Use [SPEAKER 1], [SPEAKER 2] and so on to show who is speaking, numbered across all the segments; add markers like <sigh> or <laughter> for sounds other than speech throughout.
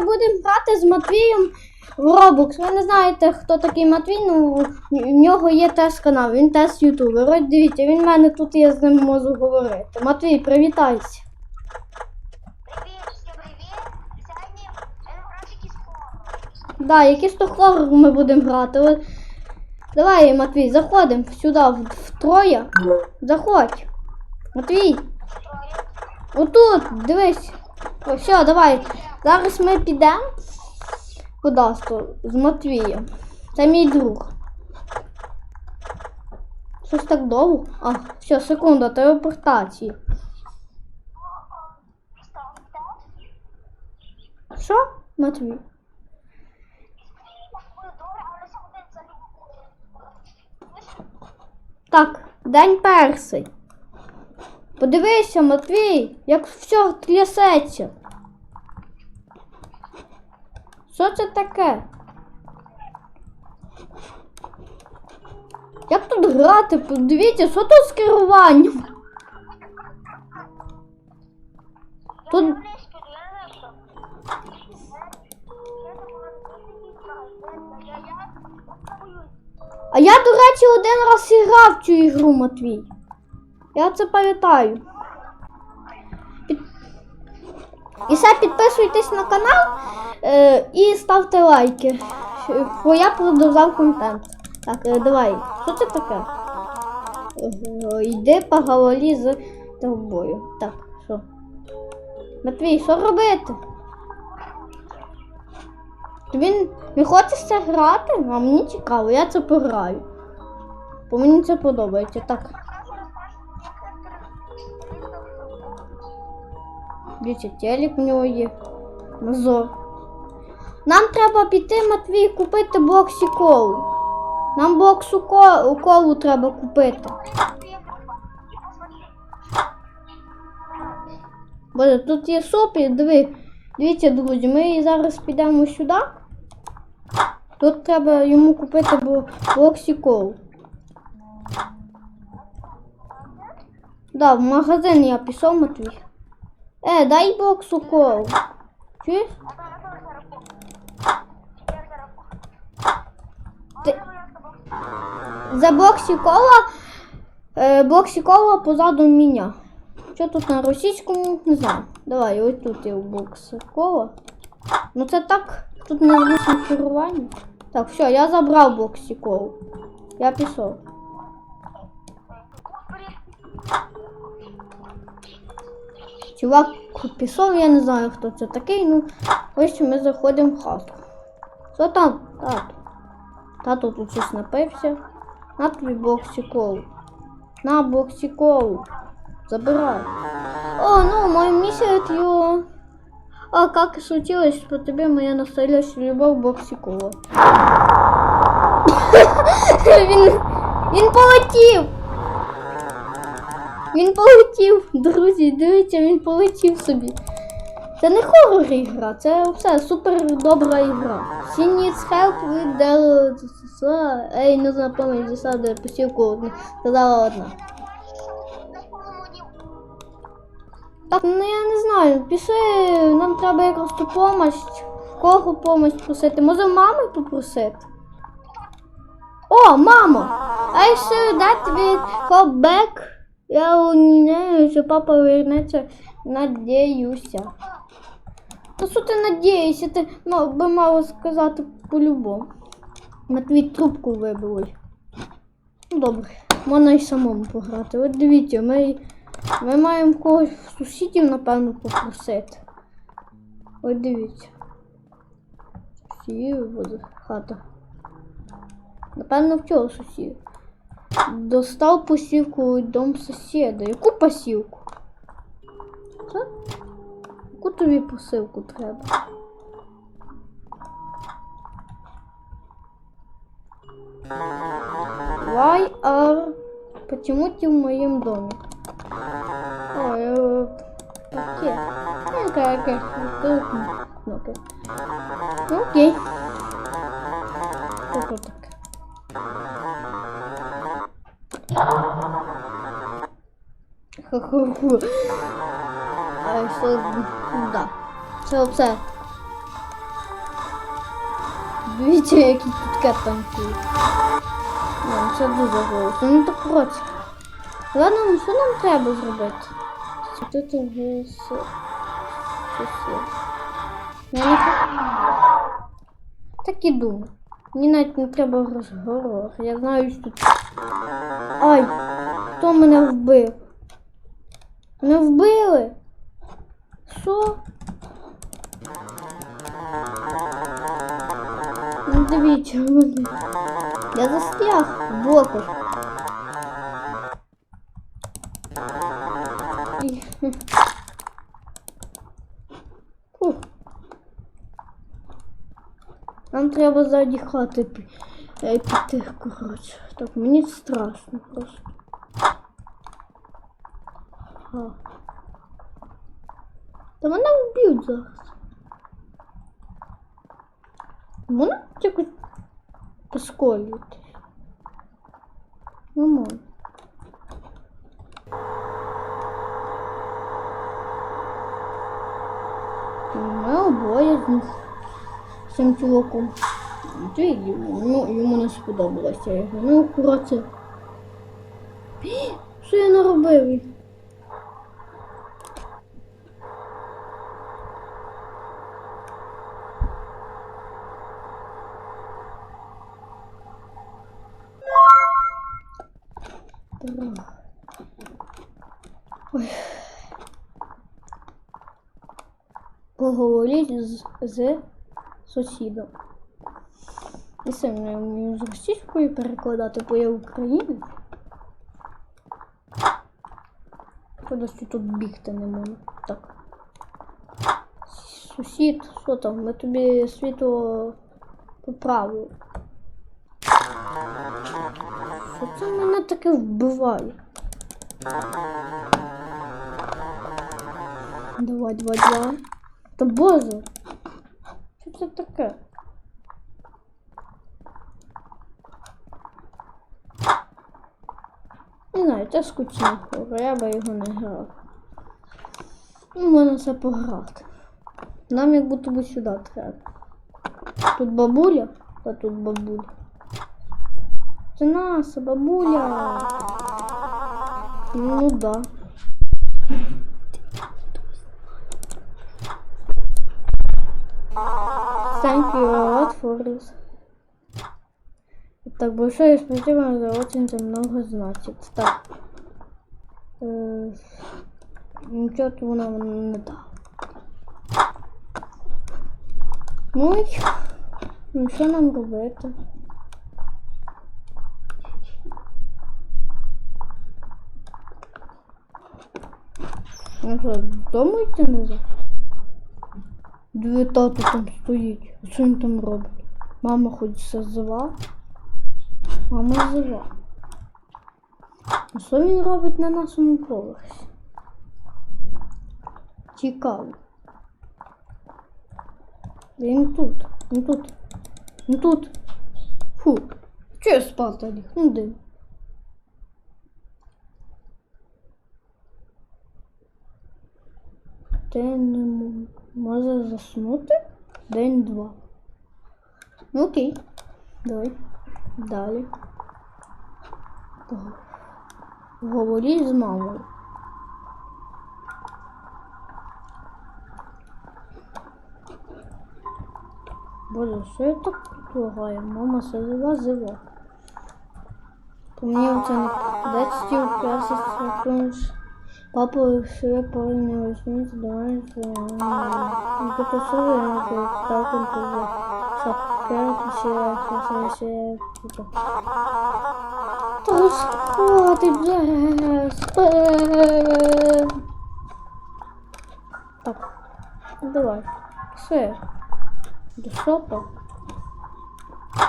[SPEAKER 1] ми будемо грати з Матвієм в Roblox. Ви не знаєте, хто такий Матвій, ну в нього є теж канал, він теж ютубер. Ось дивіться, він в мене тут, я з ним можу говорити. Матвій, привітайся.
[SPEAKER 2] Сьогодні е.
[SPEAKER 1] Да, якийсь то хоррор ми будемо грати. Давай, Матвій, заходимо сюди в- втроє. Заходь. Матвій, отут, дивись. Все, давай. Зараз ми підемо кудись то з Матвієм. Це мій друг. Щось так довго? А, все, секунда, телепортації. Що, Матвій? Так, день перший. Подивися, Матвій, як все трясеться. Що це таке? Як тут грати? Подивіться, що тут з керуванням? Тут. А я, до речі, один раз грав цю ігру, Матвій. Я це пам'ятаю. І все підписуйтесь на канал е, і ставте лайки. Бо я продовжав контент. Так, е, давай. Що це таке? Е, Йди поговори з тобою. Так, що? Матвій, що робити? Він не хочеш це грати? А мені цікаво, я це пограю. Бо мені це подобається. Так. Дивіться, телек в нього є. Назор. Нам треба піти, Матвій, купити боксі колу. Нам боксу колу, колу треба купити. Боже, тут є супі, диви. Дивіться, друзі, ми зараз підемо сюди. Тут треба йому купити боксі колу. Да, в магазин я пішов, Матвій. Е, дай боксу колу. Чуєш? За боксі кола, е, кола позаду мене. Що тут на російському? Не знаю. Давай, ось тут є боксі кола. Ну це так, тут звісно керування. Так, все, я забрав боксі колу. Я пішов. Чувак пішов, я не знаю, хто це такий, ну ось ми заходимо в хату. Що там? Тато. Тато тут щось напився. На тобі боксі колу. На боксі колу. Забирай. О, ну, мой миссия его. А как случилось, что тебе моя настоящая любовь боксі кола? <coughs> він, він полетів! Він полетів, друзі, дивіться, він полетів собі. Це не хоррор ігра, це все супер добра ігра. She needs help with the... Ей, не запам'ять засади посівку, сказала одна. Так, ну я не знаю, пішли, нам треба якось ту помощь. Кого помощь просити? Може мами попросити? О, мамо! I should that will come back. Я не що папа вернеться, надіюся. Та що ти надієшся? Ти мав би мало сказати по-любому. Матвій трубку вибили. Ну добре, можна й самому пограти. От дивіться, ми, ми маємо когось в сусідів, напевно, попросити. От дивіться. Сусідів буде хата. Напевно, в цього сусіда. Достав посівку від дом сусіда. Яку посівку? Що? Яку тобі посилку треба? Why are... Почему ты в моем доме? Ой, э, окей. Ну, окей, окей. Ну, окей. Ху-ху-ху. А що, да. Це все. Дивіться, які тут кет танцюють. Ну, це дуже голосно. Ну так коротше. Ладно, ну що нам треба зробити? Тут гис... Сусід. Я не Так і думаю. Мені навіть не треба розговор. Я знаю, що тут. Ай! Хто мене вбив? Мене вбили? Що? Ну дивіться, в мене. Я застряг в блоках. І- Фух. Нам треба ззаді хати пі- е, піти, коротше. Так, мені страшно просто. Ага. Та мене вб'ють зараз. Можна якось посколювати? Не можна. Ми обоє з цим чуваком. Це йому, йому не сподобалося його. Ну, коротше. Що я наробив? Ой. Поговоріть з, з сусідом. І сам не вмію з російською перекладати, бо я українець. Що тут бігти не можу. Так. Сусід, що там? Ми тобі світло поправили. Що це мене таке вбиває? Давай, давай, давай. Та боже. Що це таке? Не знаю, це скучно, я би його не грав. Ну, можна це пограти. Нам як будто би сюди треба. Тут бабуля, та тут бабуля. Це наша бабуля. Ну да. Thank you a lot for this. Так, большое спасибо за очень за много значит. Так. Э, ничего нам не дал. Ну і ну, що нам робити? Ну що, додому йти назад? Дві тато там стоїть. Що він там робить? Мама хоч все зива. Мама зива. А що він робить на нашому поверсі? Цікаво. Він тут. Він тут. Він тут. Фу. Чого я спати ліг? Ну дим. Ти не може заснути? День-два. Ну окей. Давай. Далі. Говори з мамою. Боже, що я так тут? Мама все зива. То мені це не дать стіл секунд. Папа себе повинен висміти, давай Тут особливо я не став контролю. Шапкер, ще, ще, ще, ще. Та вже. спи. Так, давай. Все. До шопа.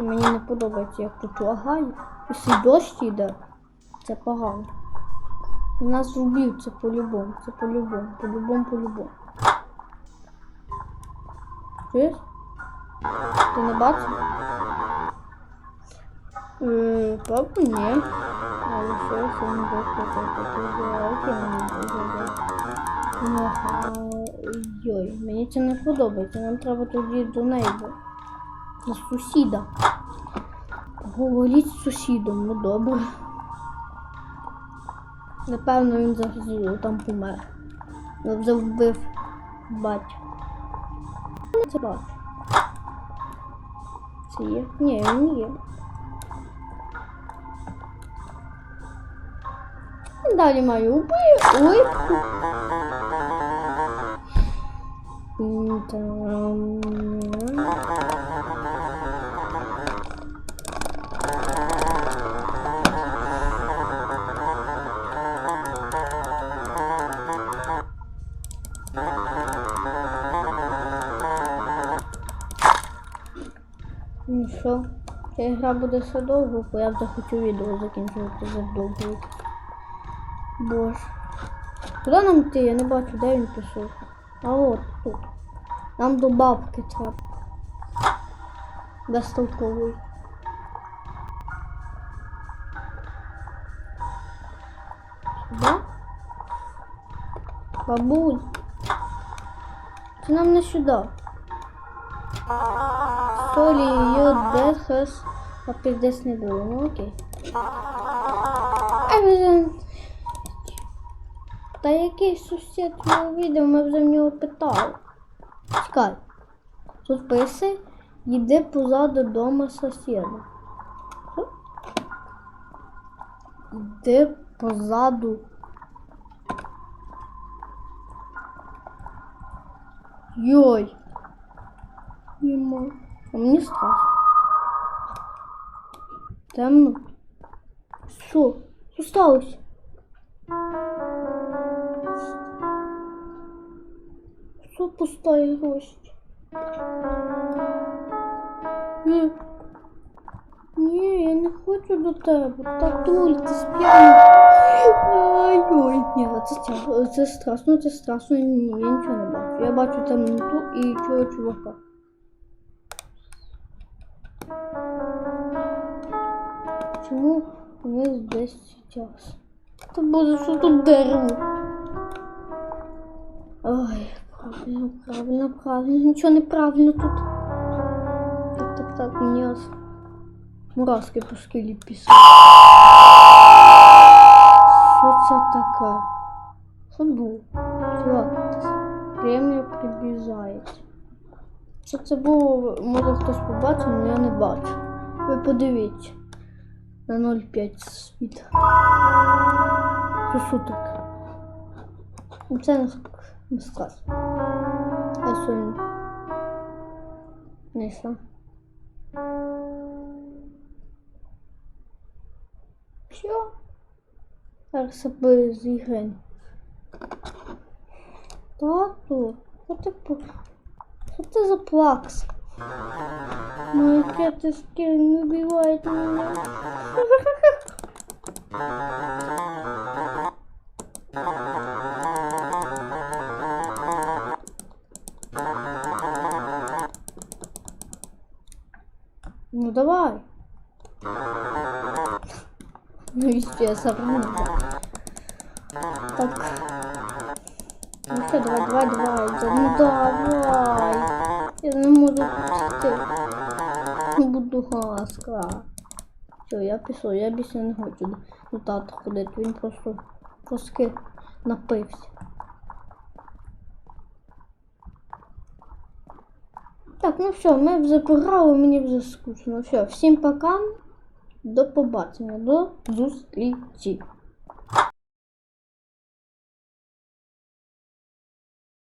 [SPEAKER 1] Мені не подобається, як тут лагає. Якщо дощ йде, це погано. Нас вб'ють, це по-любому, це по-любому, по-любому, по-любому. Чуєш? Ти не бачиш? Папа, ні. Але що, що не бачу, Йой, мені це не подобається, нам треба тоді до неї. За сусіда. Говоріть з сусідом, ну добре. Напевно, він зараз там помер. Ну, Завбив батька. Ну, Це бачу. Це є? Ні, він не є. Далі маю уби-. М, там. Ну що, ця гра буде все довго, бо я вже хочу відео закінчувати за довго. Боже. Куди нам йти? Я не бачу, де він пішов. А от тут. Нам до бабки треба. Безтолковий. Сюди? Бабуль. Це нам не сюди. Солі її дехас, а піздець не було. Ну окей. Та який сусід його відео, ми вже в нього питали. Чекай. Тут пише, йди позаду дома сусіда. Йди позаду. Йой. Нема. А мені страшно. Темно. Що? Що сталося? Що пустая гость? Ні. Ні, я не хочу до тебе. Татуль, ти сп'яний. Ой-ой, ні, це, це, це страшно, це страшно. Ні, я нічого не бачу. Я бачу темноту і цього чувака. Чому ми десь зараз? Та боже, що тут дерево? Ой, правильно, правильно, правильно. Нічого неправильно тут. Так, так, так, мураски по скелі пісали. Що це таке? Що було? Чувак, премія приближається. Що це було, може хтось побачив, але я не бачу. Ви подивіться. На 0,5 світ. Це суток. Ну, Це не, ск- не сказ. А сьогодні. Не що. Що? Зараз себе зіграємо. Тату, що ти. Що це за плакс? Моя тетушка не убивает меня. Ну давай. Ну я сорву. Я не можу пустити. Не буду ласка. Все, я пішов, я більше не хочу до, тата ходити. Він просто трошки напився. Так, ну все, ми вже пограли, мені вже скучно. Все, всім пока. До побачення, до зустрічі.